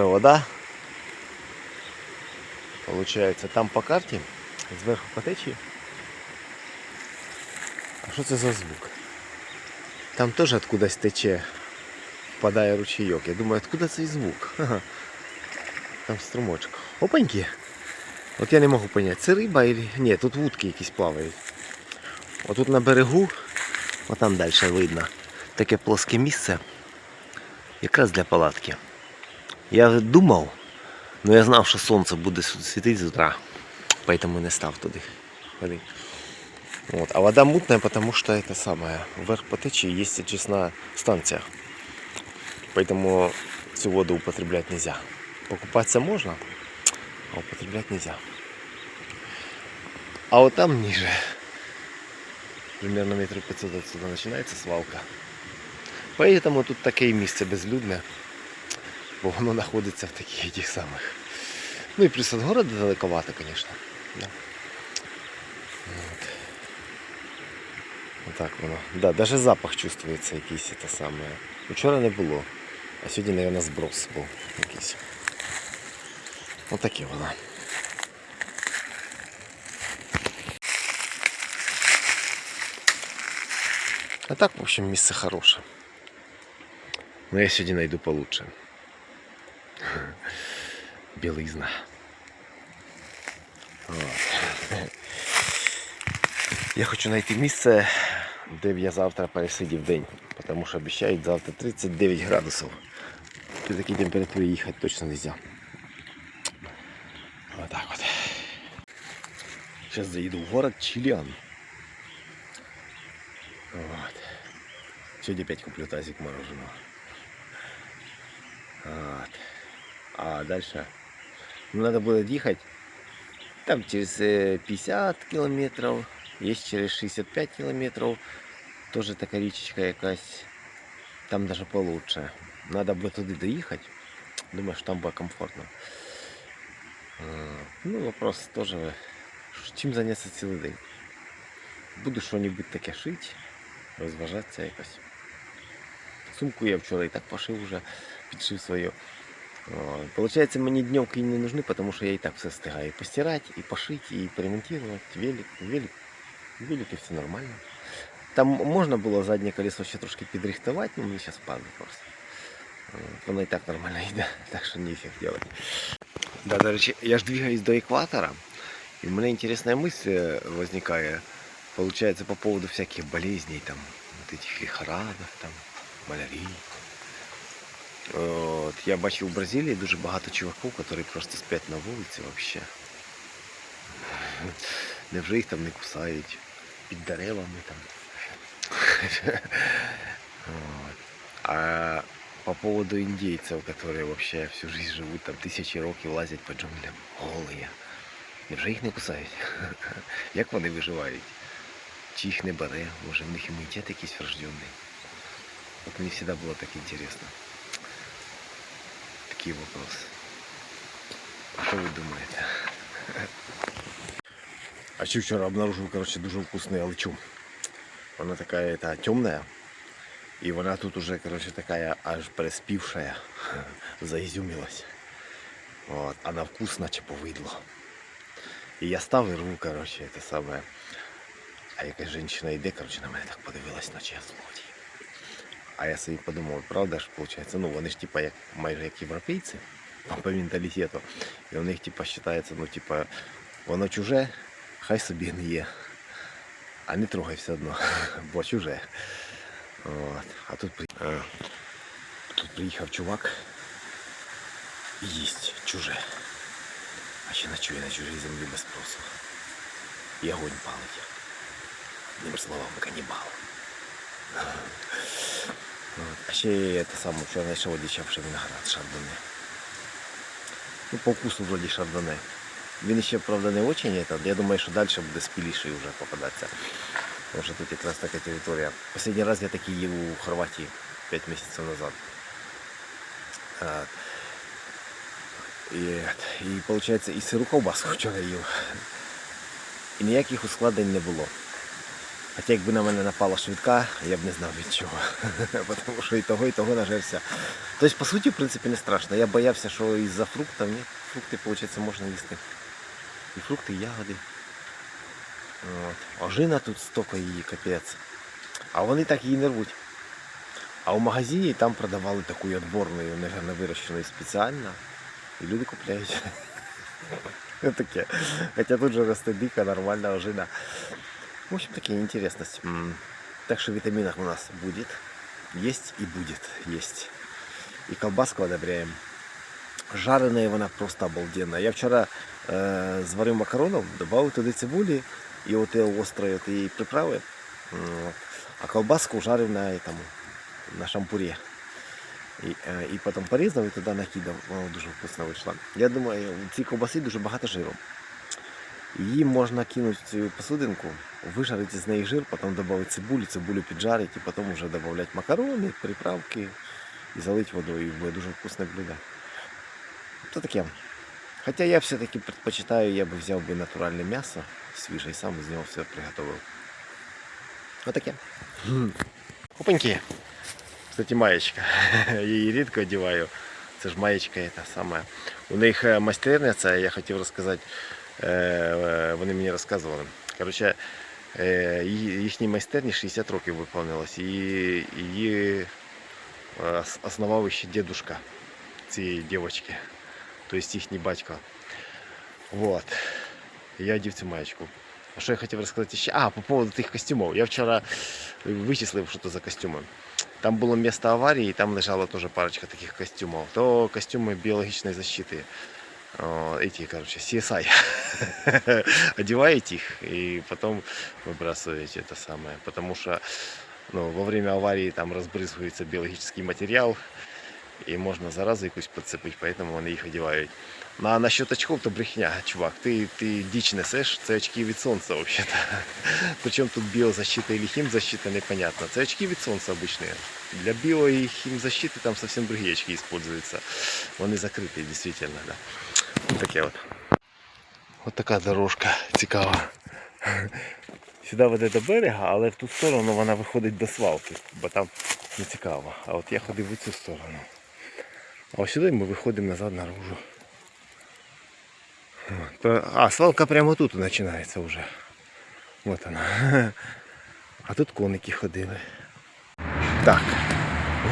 мутная вода. Получается, там по карті, зверху по течії. А що це за звук? Там теж откудась тече, впадає ручейок. Я думаю, откуда цей звук? Ага. Там струмочок. Опаньки. От я не можу поняти, це риба или. Ні, тут вудки якісь плавають. Отут на берегу, отам далі видно, таке плоске місце. Якраз для палатки. Я думав, але я знав, що сонце буде світити з утра. Поэтому не став туди ходити. Вот. А вода мутная, потому что это самое, вверх по течії есть очистная станция. Поэтому всю воду употреблять нельзя. Покупаться можно, а употреблять нельзя. А вот там ниже, примерно метров 500 отсюда начинается свалка. Поэтому тут таке місце безлюдне, бо воно знаходиться в таких этих самих. Ну і плюс від города далековато, конечно. Да. Отак воно. Да, даже запах чувствується якийсь те саме. Вчора не було. А сьогодні, мабуть, зброс був якийсь. Отаке воно. А так, в общем, місце хороше. Но я сьогодні знайду получше. Білизна. Я хочу знайти місце, де б я завтра пересидів день, тому що обіцяють завтра 39 градусів. При такій температурі їхати точно не можна. Отак от. Зараз заїду в город Чилиан. Вот. Сьогодні опять куплю тазик мороженого. Вот. А дальше ну, надо будет ехать там через э, 50 километров, есть через 65 километров, тоже такая речечка якась, там даже получше. Надо бы туда доехать, думаю, что там будет комфортно. Ну, вопрос тоже, чим заняться цілий день. Буду що-небудь таке шити, розважатися якось. Сумку я вчора і так пошив уже, підшив свою. Вот. Получается, мне дневки не нужны, потому что я и так все стигаю и постирать, и пошить, и поремонтировать. Велик, велик, велик и все нормально. Там можно было заднее колесо ще трошки підрихтувати, но мне сейчас падает просто. Вот. Воно і так нормально йде, так що нефиг делать. Да, до речі, я ж двигаюсь до экватора, и у меня интересная мысль возникает, получается, по поводу всяких болезней, там, вот этих лихорадок, там, малярии. От, я бачив у Бразилії дуже багато чуваків, які просто сплять на вулиці взагалі. Невже їх там не кусають під деревами там. А по поводу індійців, які вообще всю жизнь живуть там тисячі років лазять по джунглям, голі. Невже їх не кусають? Як вони виживають? Чи їх не бере? Може в них імунітет якийсь врожденний? От мені завжди було так інтересно. Такий вопрос. А що ви думаєте? А ще вчора обнаружив, короче, дуже вкусную алчу. Вона такая это, темная. И вона тут уже, короче, такая аж переспівшая, заизюмилась. Вот. А на вкус наче повидло. І я став і рву, короче, это самое. А якась жінка йде, короче, на мене так подивилась, наче я злодій. А я собі подумав, правда ж, виходить, ну вони ж типа як майже як європейці по, по менталітету. І у них типа вважається, ну типа, воно чуже, хай собі не є. А не трогай все одно, бо чуже. От. А тут, при- а, тут приїхав чувак і їсть чуже. А ще ночує на чужій землі без спросу. І огонь палить. Одним словом, канібал. А ще те саме вчора знайшов одичавший виноград шардоне. Ну, по вкусу вроді шардоне. Він ще, правда, не очень. Я думаю, що далі буде спіліший вже попадатися. Тому що тут якраз така територія. Останній раз я такий їв у Хорватії 5 місяців назад. І, і виходить, і сиру ковбаску вчора їв. І ніяких ускладнень не було. Хоча якби на мене напала швидка, я б не знав від чого. Тому що і того, і того нажерся. Тобто, по суті, в принципі, не страшно. Я боявся, що із-за фруктів, ні, фрукти, виходить, можна їсти. І фрукти, і ягоди. От. Ожина тут стільки її, капець. А вони так її не рвуть. А в магазині там продавали таку відборну, мабуть, вирощену спеціально. І люди купляють. Таке. Хоча тут же росте дика, нормальна ожина. В общем, такие интересность. М. Так что витаминов у нас будет. Есть и будет есть. И колбаску одобряем. Жареная вона просто обалденна. Я вчора е, зварив макаронов, додав туди цибулі і от острої от її приправи. А колбаску жарив на, этому, на шампурі. І, е, і потім порізав і туди накидав. Воно дуже вкусно вийшло. Я думаю, в цій ковбаси дуже багато жиру. Її можна кинути в цю посудинку, вижарити з неї жир, потім додати цибулю, цибулю піджарити, і потім вже додати макарони, приправки і залити водою. І буде дуже вкусне блюдо. То таке. Хоча я все-таки предпочитаю, я би взяв би натуральне м'ясо свіже і сам з нього все приготував. Отаке. Опаньки. Кстати, маєчка. Її рідко одягаю. Це ж маєчка та саме. У них е, майстерня, це я хотів розказати. е, е, Вони мені розказували. Коротше, їхній майстерні 60 років виповнилось. І її е, ос- основав ще дедушка цієї дівчинки. Тобто їхній батько. Вот. Я одів цю маєчку. А що я хотів розказати ще? А, по поводу тих костюмів. Я вчора вичислив, що це за костюми. Там було місце аварії, і там лежала теж парочка таких костюмів. То костюми біологічної защити. О, эти, короче, CSI. Одеваете их и потом выбрасываете это самое. Потому что ну, во время аварии там разбрызгивается биологический материал, і можна заразу якусь підцепити, поэтому вони їх одягають. Ну, а насчет очков, то брехня, чувак. Ти, ти діч несеш, це очки від сонця взагалі. Причому тут біозащита или хімзащита, непонятно. Це очки від сонця обычные. Для біо і хімзащити там совсем другие очки используются. Вони закриті, дійсно, да. Таке от. От така дорожка цікава. Сюди веде до берега, але в ту сторону вона виходить до свалки, бо там не цікаво. А от я ходив в цю сторону. А ось сюди ми виходимо назад наружу. А, свалка прямо тут починається вже. Вот вона. А тут коники ходили. Так.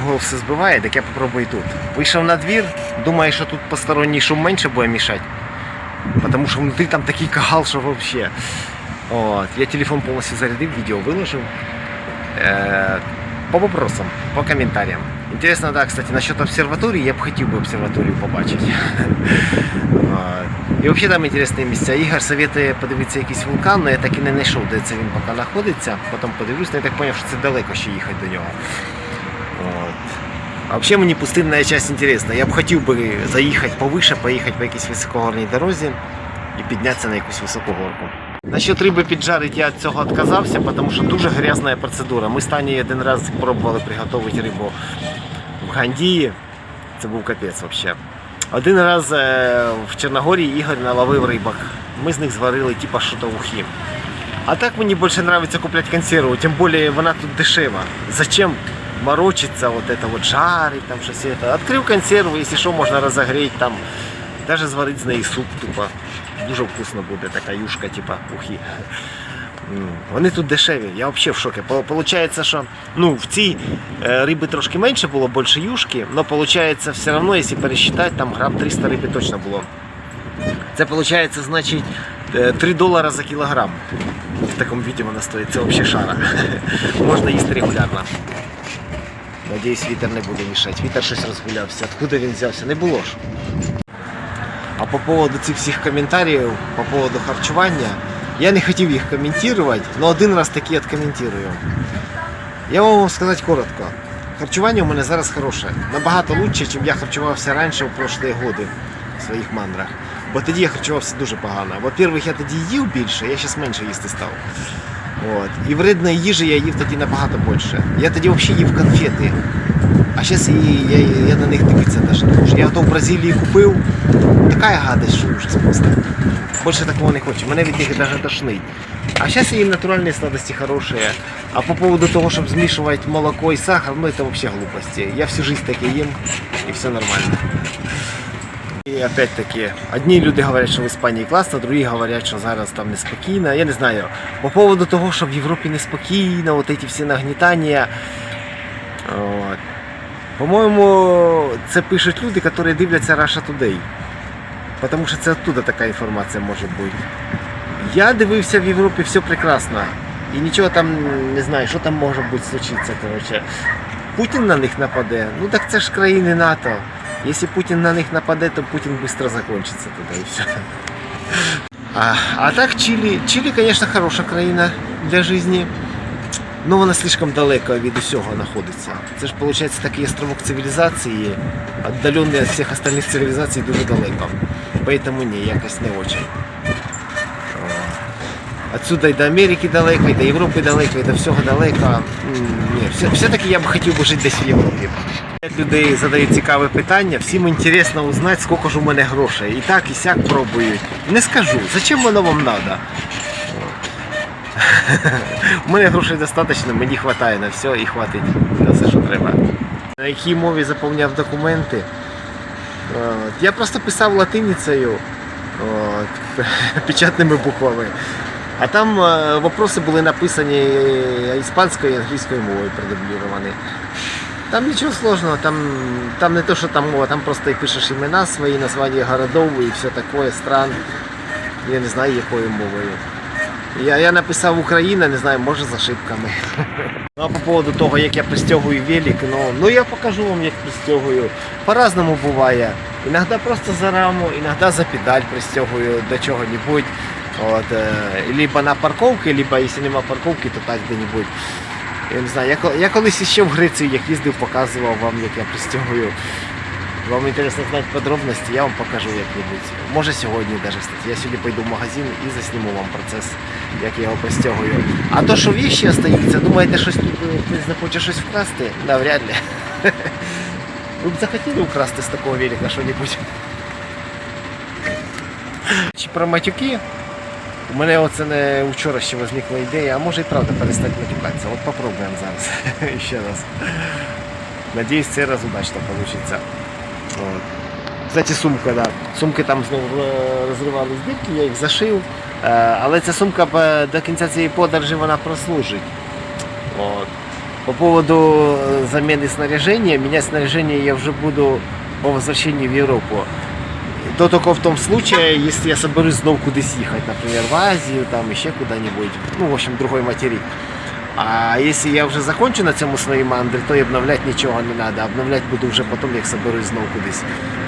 Голову все збиває, так я попробую тут. Вийшов на двір, думаю, що тут посторонній шум менше буде мішати. Потому що внутрі там такий кагал, що вообще. Вот. Я телефон полностью зарядил, видео выложил. Э, по вопросам, по комментариям. Интересно, да, кстати, насчет обсерватории, я б хотів би обсерваторію побачити. Вот. І взагалі там інтересні місця. Ігор советує подивитися якийсь вулкан, але я так і не знайшов, де це він поки знаходиться. Потім подивлюсь, але я так зрозумів, що це далеко ще їхати до нього. От. А взагалі мені пустинна часть інтересна. Я б хотів би заїхати повише, поїхати по якійсь високогорній дорозі і піднятися на якусь високу горку. Насчет риби піджарити я від цього відказався, тому що дуже грязна процедура. Ми з Тані один раз пробували приготувати рибу в Гандії. Це був капець взагалі. Один раз е, в Чорногорії Ігор наловив рибок. Ми з них зварили типа шутовухи. А так мені більше подобається купляти консерву, тим більше вона тут дешева. Зачем морочиться, вот это вот жарить, там щось это. Открив консерву, якщо що, можна розогріти там. Даже зварити з суп тупо. Дуже вкусно буде така юшка, типа ухи. М, Вони тут дешеві, я взагалі в шокі. По- Получається, що ну, в цій е, риби трошки менше було, більше юшки, але виходить, все одно, якщо пересчитати, там грам 300 риби точно було. Це виходить, значить, е, 3 долара за кілограм. В такому віді вона стоїть. Це взагалі шара. Можна їсти регулярно. Надіюсь, вітер не буде мішати. Вітер щось розгулявся. Откуда він взявся? Не було ж. А по поводу цих всіх коментарів, по поводу харчування, я не хотів їх коментувати, але один раз таки відкоментую. Я вам можу сказати коротко. Харчування у мене зараз хороше. Набагато краще, ніж я харчувався раніше в прошлі роки в своїх мандрах. Бо тоді я харчувався дуже погано. Во-первых, я тоді їв більше, я зараз менше їсти став. От. І вредної їжі я їв тоді набагато більше. Я тоді взагалі їв конфети. А зараз я, я, я на них дивитися навіть не можу. Я то в Бразилії купив, така гадость, що ужас просто. Більше такого не хочу. Мене від них навіть тошнить. А сейчас и натуральные сладости хорошие. А по поводу того, чтобы смешивать молоко и сахар, ну это вообще глупости. Я всю жизнь таки ем, и все нормально. І опять-таки, одні люди говорять, що в Іспанії класно, другі говорять, що зараз там неспокійно. Я не знаю. По поводу того, що в Європі неспокійно, от ці всі нагнітання. По-моєму, це пишуть люди, які дивляться Russia Today. Тому що це оттуда така інформація може бути. Я дивився в Європі все прекрасно. І нічого там не знаю, що там може бути случиться. Коротше. Путін на них нападе. Ну так це ж країни НАТО. Якщо Путін на них нападе, то Путін швидко закінчиться туди і все. А, а так Чилі, Чилі, звісно, хороша країна для життя. Ну вона слишком далеко від усього знаходиться. Це ж виходить такий островок цивілізації, віддалений від всіх остальних цивілізацій дуже далеко. Поэтому ні, якось не очень. Отсюда і до Америки далеко, і до Європи далеко, і до всього далеко. Все-таки я б хотів би жити десь в Європі. Людей задають цікаве питання, всім інтересно узнати, скільки ж у мене грошей. І так, і сяк пробують. Не скажу, зачем воно вам треба? У мене грошей достатньо, мені вистачає на все і хватить на все, що треба. На якій мові заповняв документи? Я просто писав латиницею, печатними буквами. А там е, вопроси були написані іспанською і англійською мовою продубліровані. Там нічого сложного, там, там не то, що там мова, там просто пишеш імена свої, названня городов і все таке, стран. Я не знаю якою мовою. Я, я написав Україна, не знаю, може з ошибками. Ну а по поводу того, як я пристягую велик, ну, ну я покажу вам, як пристягую. По-разному буває. Іноді просто за раму, іноді за педаль пристягую до чого-небудь. Е, либо на парковці, либо якщо нема парковки, то так де-небудь. Я не знаю, я, я колись ще в Греції як їздив, показував вам, як я пристягую. Вам інтересно знати подробності, я вам покажу як-небудь. Може сьогодні навіть, кстати. Я сьогодні пойду в магазин і засніму вам процес, як я його пристягую. А то, що віщі остаються, думаєте, щось тут е, хтось захоче щось вкрасти? Навряд ли. Ви б захотіли вкрасти з такого велика що-небудь? Чи про матюки? У мене оце не вчора ще возникла ідея, а може і правда перестати матюкатися. От попробуємо зараз. ще раз. Надіюсь, цей раз удачно вийде. Кстати, сумка, да. Сумки там знову е, розривали дірки, я їх зашив. Е, Але ця сумка е, до кінця цієї подорожі вона прослужить. От. По поводу замены снаряжения, менять снаряжение я уже буду по возвращении в Европу. То только в том случае, если я соберусь снова кудись ехать, например, в Азию, там еще куда-нибудь, ну, в общем, другой материк. А если я вже закончу на цьому свої мандри, то і обновляти нічого не треба. Обновляти буду вже потім, як соберусь знову кудись.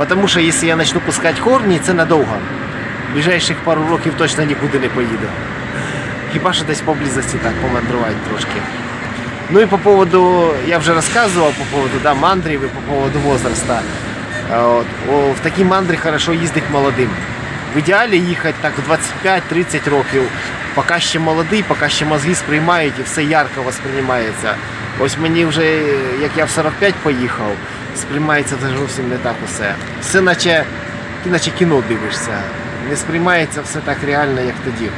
Тому що якщо я почну пускати корні, це надовго. Ближайших пару років точно нікуди не поїду. Хіба що десь поблизості так помандрувати трошки. Ну и по поводу, я уже рассказывал по поводу да, мандрів і по поводу возраста. От, о, в такі мандри хорошо їздить молодим. В ідеалі їхати так в 25-30 років, поки ще молодий, поки ще мозги сприймають і все ярко восприймається. Ось мені вже, як я в 45 поїхав, сприймається зовсім не так усе. Все наче, ти наче кіно дивишся. Не сприймається все так реально, як тоді.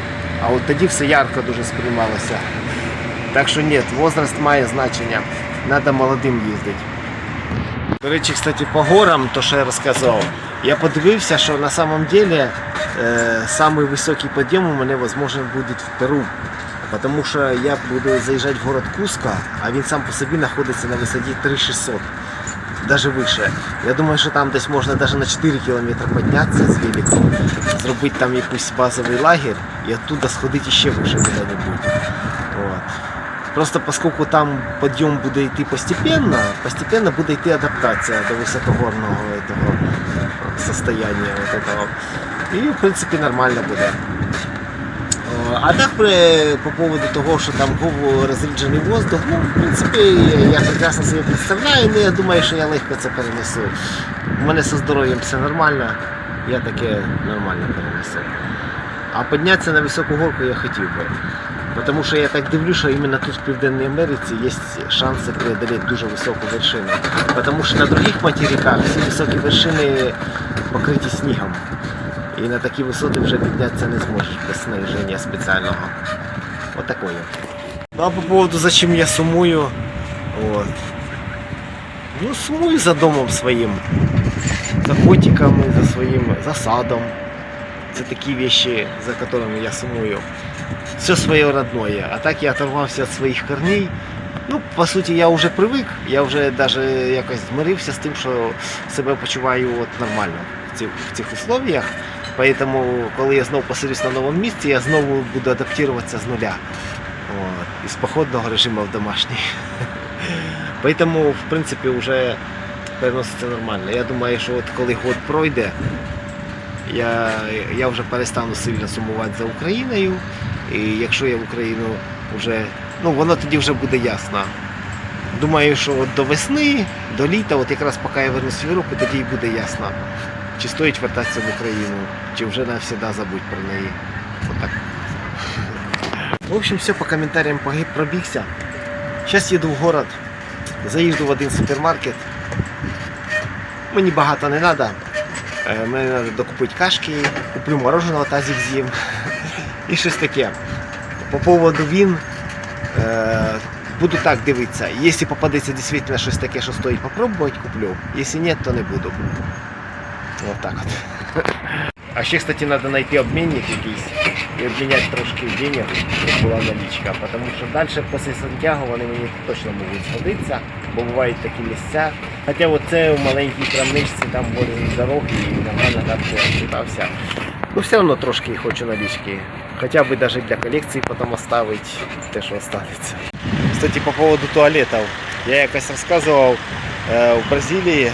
А от тоді все ярко дуже сприймалося. Так що ні, возраст має значення. Треба молодим їздити. До речі, кстати, по горам, то що я розказував, я подивився, що на самом деле е, самий високий підйом у мене можливо буде в Перу. Тому що я буду заїжджати в город Куско, а він сам по собі знаходиться на висоті 3600. Даже выше. Я думаю, що там десь можна даже на 4 кілометри піднятися з великом, зробити там якийсь базовий лагерь і оттуда сходити ще вище куди-небудь. От. Просто поскольку там подъем буде йти постепенно, постепенно буде йти адаптація до високогорного этого состояния вот этого. І в принципі нормально буде. О, А так при- по поводу того, що там був розріджений воздух, ну, в принципі, я прекрасно собі представляю, але я думаю, що я легко це перенесу. У мене зі здоров'ям все нормально, я таке нормально перенесу. А піднятися на високу горку я хотів би. Потому що я так дивлюсь, що іменно тут в Південній Америці є шанси преодолеть дуже високу вершину. Потому що на других материках всі високі вершини покриті снігом. І на такі висоти вже піднятися не зможеш без снаряження спеціального. Вот такое. Ну а по поводу зачем я сумую. Вот. Ну, сумую за домом своїм. За котиками, за своїм за. Це такі вещи, за которыми я сумую. Все своє родное. А так я оторвався від своїх корней. Ну, по суті, я вже привик, я вже даже якось змирився з тим, що себе почуваю от нормально в цих, в цих условиях. Поэтому, коли я знову поселюсь на новому місці, я знову буду адаптуватися з нуля. От, із походного режиму в домашній. Поэтому, в принципі, вже переноситься нормально. Я думаю, що от коли год пройде, я, я вже перестану сильно сумувати за Україною. І якщо я в Україну вже, ну воно тоді вже буде ясно. Думаю, що от до весни, до літа, от якраз поки я вернусь в Європу, тоді і буде ясно, чи стоїть вертатися в Україну, чи вже навсегда забудь про неї. Отак. В общем, все по комментариям пробігся. Зараз їду в город, заїжджу в один супермаркет. Мені багато не треба. Мені треба докупити кашки, куплю мороженого тазик з'їм. І щось таке. По поводу він. Е, буду так дивитися. Якщо попадеться дійсно щось таке, що стоїть попробувати, куплю. Якщо ні, то не буду. Вот так от. А ще, кстати, треба знайти обмінник якийсь і обміняти трошки денег, щоб була налічка. Тому що далі після Сантьяго вони мені точно можуть згодитися, бо бувають такі місця. Хоча оце в маленькій крамничці, там возле дороги і нормально так розчитався. Ну все одно трошки хочу налічки. Хоча б навіть для колекції потім оставити те, що останеться. Кстати, по поводу туалетів. Я якось розказував е, в Бразилії.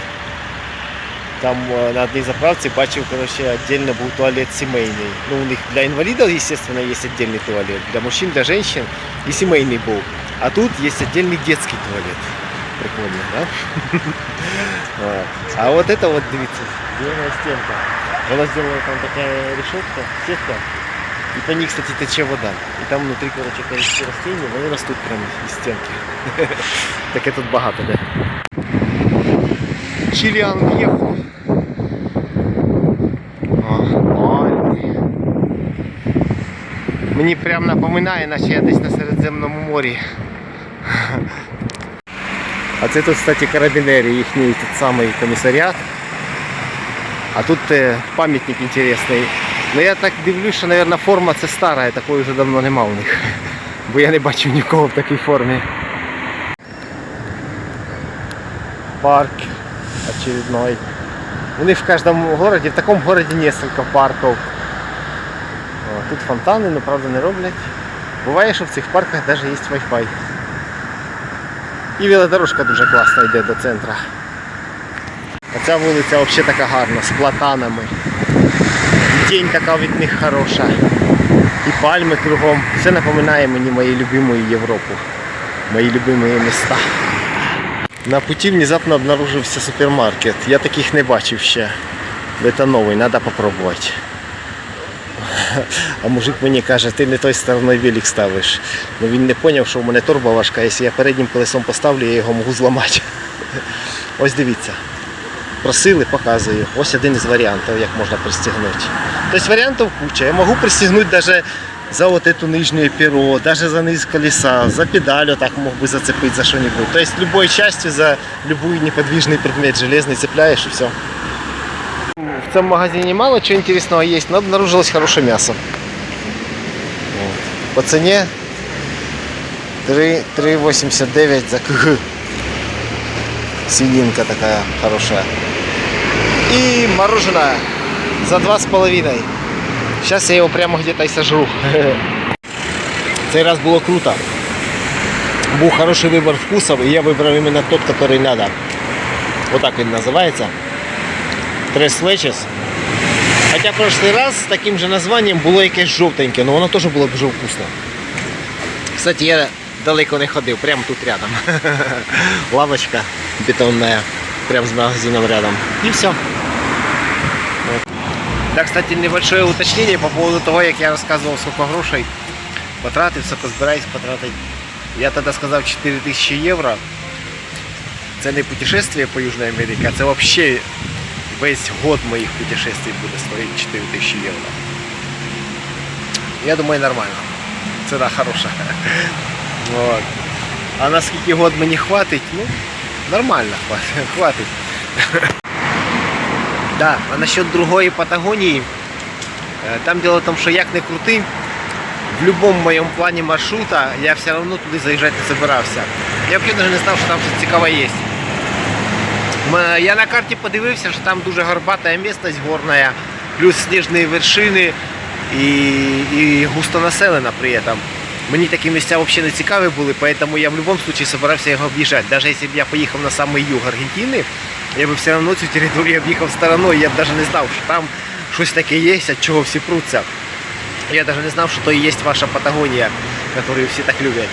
Там е, на одній заправці бачив, короче, отдельно був туалет сімейний. Ну, у них для інвалідів, естественно, є отдельный туалет. Для мужчин, для женщин і сімейний був. А тут є отдельный детский туалет. Прикольно, да? Вот. А вот это вот, дивіться, зелена стенка. Вона зроблена там така решетка, сетка. І по ній, кстати, тече вода. І там внутрі, короче, короче, растения, вони ростуть прямо із стінки. Таке тут багато, де. Чиліан В'єхо. Мені прям напоминає, наче я десь на Середземному морі. А це тут, кстати, карабінери, їхній тут самий комісаріат. А тут е, пам'ятник інтересний. Ну я так дивлюсь, що, мабуть, форма це стара, такої вже давно нема у них. Бо я не бачив нікого в такій формі. Парк очередной. У них в каждом городе, в таком городе несколько парков. О, тут фонтани, ну правда не роблять. Буває, що в цих парках навіть є Wi-Fi. І велодорожка дуже класно йде до центра. А ця вулиця взагалі така гарна, з платанами. Тінь така від них хороша. І пальми кругом. Все напоминає мені мою любиму Європу. Мої любимі міста. На путі внезапно обнаружився супермаркет. Я таких не бачив ще. Это новий, треба попробувати. А мужик мені каже, ти не той стороною велик ставиш. Ну він не зрозумів, що в мене торба важка, якщо я переднім колесом поставлю, я його можу зламати. Ось дивіться Просили, показую. Ось один із варіантів, як можна пристегнути. Тобто варіантів куча. Я можу пристегнути навіть за вот эту нижнюю перо, даже за низ колеса, за педаль так мог бы зацепить за что-нибудь. То есть любой частью за любой неподвижный предмет железный цепляешь и все. В этом магазине мало чего интересного есть, но обнаружилось хорошее мясо. Вот. По цене 3 3,89 за кг. Свининка такая хорошая. И мороженое за 2,5. Сейчас я его прямо где-то и сожру. Цей раз було круто. Був хороший вибір вкусов, і я вибрав іменно тот, який надо. Вот так він називається. Tres Leches. Хоча прошлый раз з таким же названням було якесь жовтеньке, але воно теж було дуже вкусно. Кстати, я далеко не ходив, прямо тут рядом. Лавочка бетонная, прямо з магазином рядом. І все. Да, кстати, небольшое уточнение по поводу того, як я рассказывал, сколько грошей потратив, сколько збираюсь потратить. Я тогда сказав 4000 євро. Це не путешествие по Южній Америці, а це вообще весь год моих путешествий буде стоїть 4000 євро. Я думаю, нормально. Ціна хороша. Вот. А на скільки год мені хватить? Ну, нормально хватить. Да, а насчет другої Патагонії, е, там дело в том, що як не крути, в будь-якому моєму плані маршрута я все одно туди заїжджати не збирався. Я взагалі навіть не знав, що там щось цікаве є. Я на карті подивився, що там дуже горбата місцевість горна, плюс сніжні вершини і, і густонаселена при этом. Мені такі місця взагалі не цікаві були, поэтому я в будь-якому випадку збирався його об'їжджати. Навіть якщо б я поїхав на самий юг Аргентини, я б все одно цю територію об'їхав стороною, я б навіть не знав, що там щось таке є, від чого всі пруться. Я навіть не знав, що то і є ваша Патагонія, яку всі так люблять.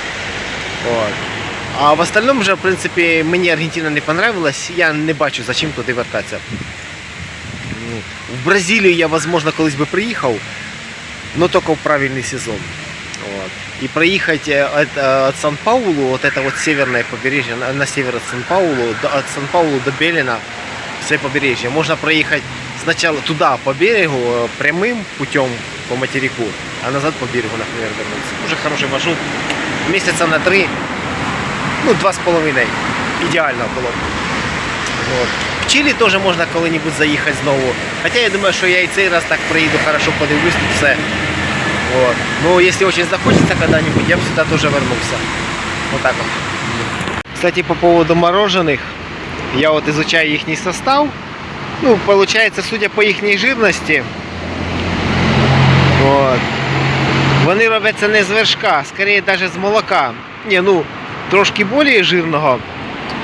А в остальном вже, в принципі, мені Аргентина не понравилась, я не бачу, за чим туди вертатися. Ну, В Бразилію я, возможно, колись би приїхав, но только в правильный сезон. Вот. И проехать э, от, э, от Сан-Паулу, вот это вот северное побережье, на, на север от Сан-Паулу, до- от Сан-Паулу до Белина, все побережье, можно проехать сначала туда по берегу э, прямым путем по материку, а назад по берегу, например, вернуться. Уже хороший маршрут. Месяца на три, ну, два с половиной. Идеально было. б. Вот. В Чилі теж можна коли-небудь заїхати знову. Хоча я думаю, що я і цей раз так приїду, хорошо подивлюсь тут все. Вот. Ну, если очень захочется когда-нибудь, я бы сюда тоже вернулся. Вот так вот. Кстати, по поводу мороженых, я вот изучаю их состав. Ну, получается, судя по их жирности, вот, вони робляться не з вершка, скорее даже з молока. Не, ну, трошки более жирного.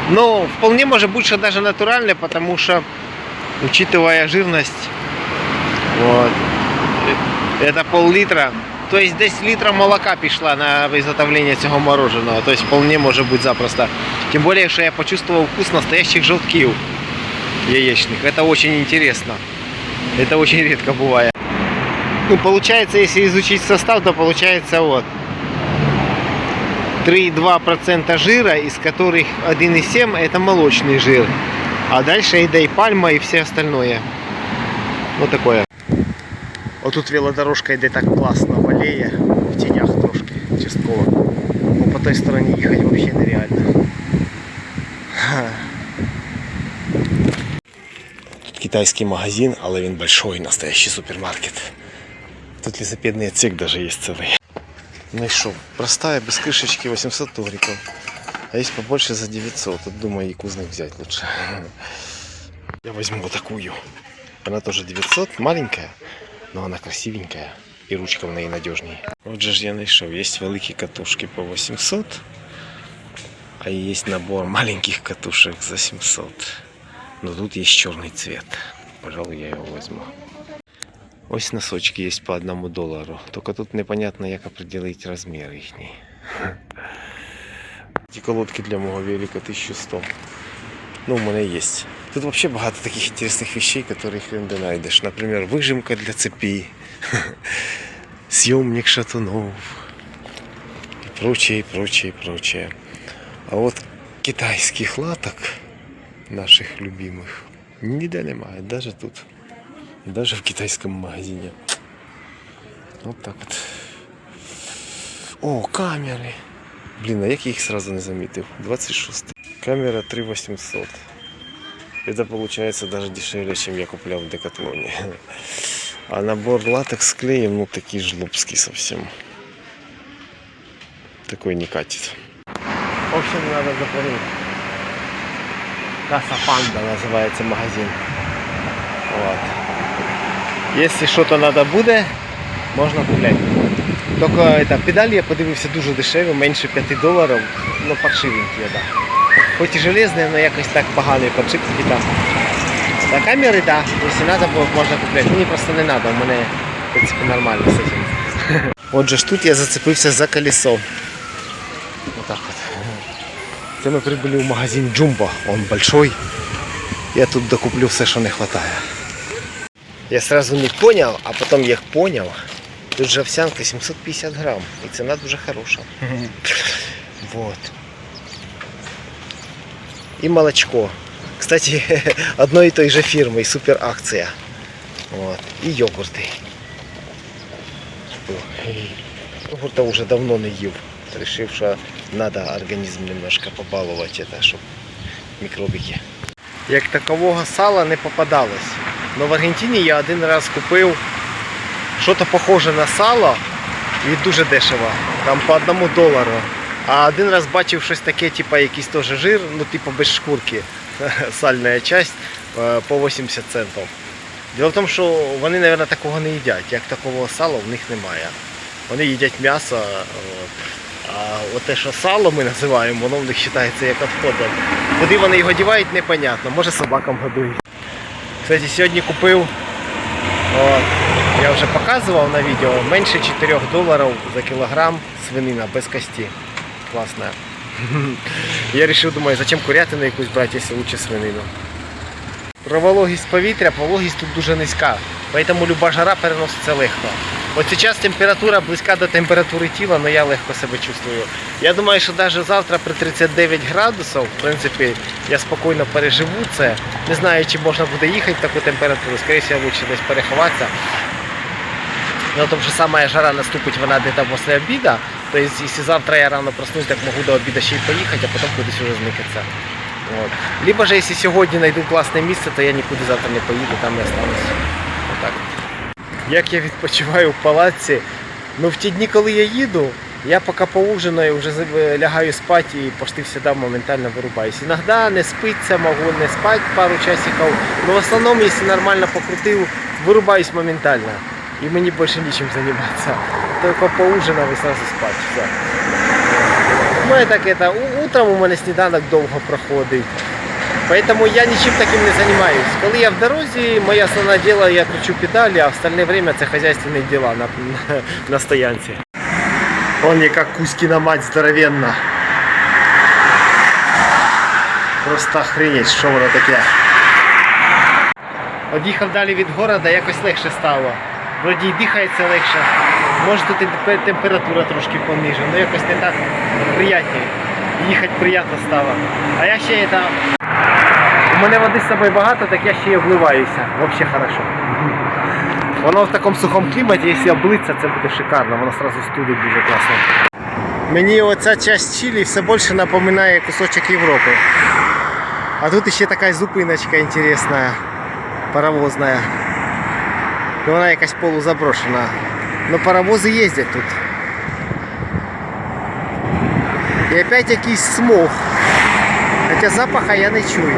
Но вполне может быть, что даже натуральное, потому что, учитывая жирность, вот, это пол-литра. То есть десь літра молока пішла на виготовлення цього мороженого. То есть вполне може бути запросто. Тим більше, що я почувствовал вкус настоящих желтків яєчних. Это очень интересно. Это очень редко бывает. Ну, получается, если изучить состав, то получается вот 3,2% жира, из которых 1,7% это молочный жир. А дальше и пальма и все остальное. Вот такое. Отут велодорожка йде так класно, валеє в тінях трошки, частково. Ну, по той стороні їхати взагалі нереально. Китайський магазин, але він большой, настоящий супермаркет. Тут лісопедний отсек даже є цілий. Нашел. Простая, без крышечки, 800 тугриков. А есть побольше за 900. Тут думаю, якузник взять лучше. Я возьму вот такую. Она тоже 900, маленькая, но она красивенькая. И ручка в ней надежнее. Вот же ж я нашел. Есть великие катушки по 800. А есть набор маленьких катушек за 700. Но тут есть черный цвет. Пожалуй, я его возьму. Ось носочки есть по одному доллару. Только тут непонятно, як определить размер їхній. Ті колодки для мого велика 1100. Ну, у мене є. Тут вообще багато таких интересных вещей, которые хрен де найдешь. Например, выжимка для цепи, съемник шатунов и прочее, и прочее, и прочее. А вот китайских латок, наших любимых, ніде немає, даже тут. Даже в китайском магазине. Вот так вот. О, камеры. Блин, а як я їх сразу не заметил? 26. Камера 3800. Это получается даже дешевле, чем я куплял в Декатлоне. А набор латекс с клеем, ну такие жлобский совсем. Такой не катит. В общем, надо заплатить. Касса Панда называется магазин. Вот. Если что-то надо буде, можна купляти. Тільки это, педалі я подивився дуже дешеві, менше 5 доларів, ну паршивенькі, да. Хоч і железні, але якось так погані подшипники там. А камери, да, якщо треба, можна купляти. Мені просто не треба, у мене в принципі нормально з цим. Отже ж тут я зацепився за колесо. Отак от. Це ми прибули в магазин Jumbo, он большой. Я тут докуплю все, що не вистачає. Я сразу не понял, а потом я понял. Тут же овсянка 750 грамм. И цена дуже хороша. Вот. И молочко. Кстати, одної і тої же фірми, і супер акція. От. І йогурти. Йогурта вже давно не їв. Рішив, що треба організм немножко побалувати, это, щоб мікробики. Як такового сала не попадалось. Но в Аргентині я один раз купив щось похоже на сало і дуже дешево. Там по одному долару. А один раз бачив щось таке, типу якийсь теж жир, ну типу без шкурки, сальна часть е, по 80 центів. Діло в тому, що вони, мабуть, такого не їдять. Як такого сала в них немає. Вони їдять м'ясо. А те, що сало ми називаємо, воно в них вважається як відходом. Куди вони його дівають, непонятно. Може собакам годують. Кстати, сьогодні купив, от, я вже показував на відео, менше 4 доларів за кілограм свинина без кості. Класна. Я вирішив, думаю, зачем курятину якусь брати, якщо лучше свинину. Про вологість повітря, вологість тут дуже низька, тому люба жара переноситься легко. От зараз температура близька до температури тіла, але я легко себе чувствую. Я думаю, що навіть завтра при 39 градусів, в принципі, я спокійно переживу це. Не знаю, чи можна буде їхати в таку температуру, скоріше лучше десь переховатися. Ну, тому що сама жара наступить вона десь після обіду. Тобто, якщо завтра я рано проснусь, так можу до обіду ще й поїхати, а потім кудись вже зникатися. От. Либо же, якщо сьогодні знайду класне місце, то я нікуди завтра не поїду, там і останусь. Отак. Як я відпочиваю в палаці, ну в ті дні, коли я їду, я поки поужинаю, вже лягаю спати і почти завжди моментально вирубаюсь. Іноді не спиться, можу не спати пару часиків, але в основному, якщо нормально покрутив, вирубаюсь моментально. І мені більше нічим займатися. Тільки поужинав і одразу спати. Все. Ну так это, утром у мене сніданок довго проходить. Поэтому я ничем таким не занимаюсь. Коли я в дорозі, моє основне діло, я кручу педалі, а остальне время це хозяйственні діла на, на стоянці. Вон яка Кузькіна мать здоровенна. Просто охренеть, що воно таке. Од'їхав далі від города, якось легше стало. Вроді й дихається легше. Може тут і температура трошки пониже, але якось не так приятніше. Їхати приємно стало. А я ще это... У мене води з собою багато, так я ще й обливаюся. Взагалі хорошо. Воно в такому сухому кліматі, якщо облитися, це буде шикарно, воно одразу студить дуже класно. Мені оця часть Чилі все більше напоминає кусочок Європи. А тут ще така зупиночка інтересна, паровозна. Ну, вона якась полузаброшена. Но паровози їздять тут. І опять якийсь смог. Хоча запаха я не чую.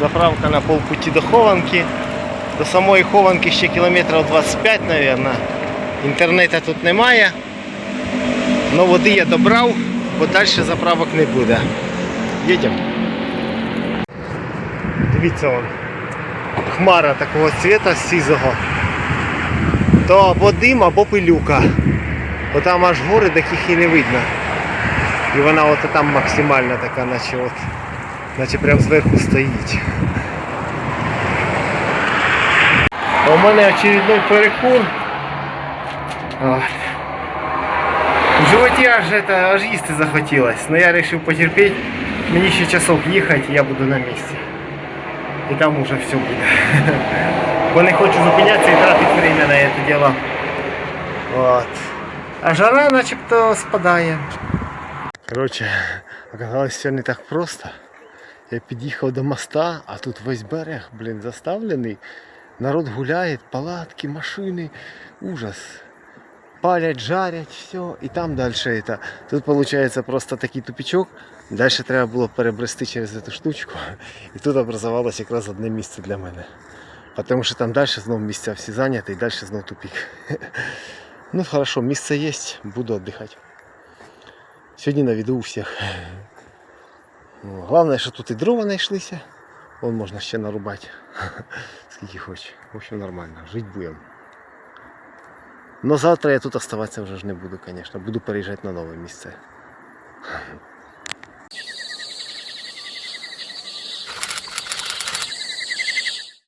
Заправка на полпуті до Хованки. До самої Хованки ще кілометрів 25, мабуть. Інтернету тут немає. Но води я добрав, бо далі заправок не буде. Їдемо. Дивіться вон. Хмара такого цвіта сизого. То або дим, або пилюка. Бо там аж гори, таких і не видно. І вона от там максимальна така, наче от, наче прям зверху стоїть. У мене очередной перекур. В животі аж, это, аж їсти захотілось. Но я вирішив потерпіти. Мені ще часок їхати, я буду на місці. І там уже все буде. Бо не хочу зупинятися і тратити время на це діло. Вот. А жара начебто спадає. Коротше, оказалось все не так просто. Я під'їхав до моста, а тут весь берег, блін, заставлений. Народ гуляє, палатки, машини. Ужас. Палять, жарять, все. І там далі это. Тут виходить просто такий тупичок. Далі треба було перебрести через цю штучку. І тут образувалось якраз одне місце для мене. Тому що там далі знов місця всі зайняті і далі знов тупик. Ну хорошо, місце є, буду віддихати. Сьогодні наведу у всіх. Ну, Головне, що тут і дрова знайшлися. Вон можна ще нарубати. Скільки хоче. В общем, нормально. Жити будемо. Но завтра я тут оставатися вже ж не буду, звісно. Буду переїжджати на нове місце.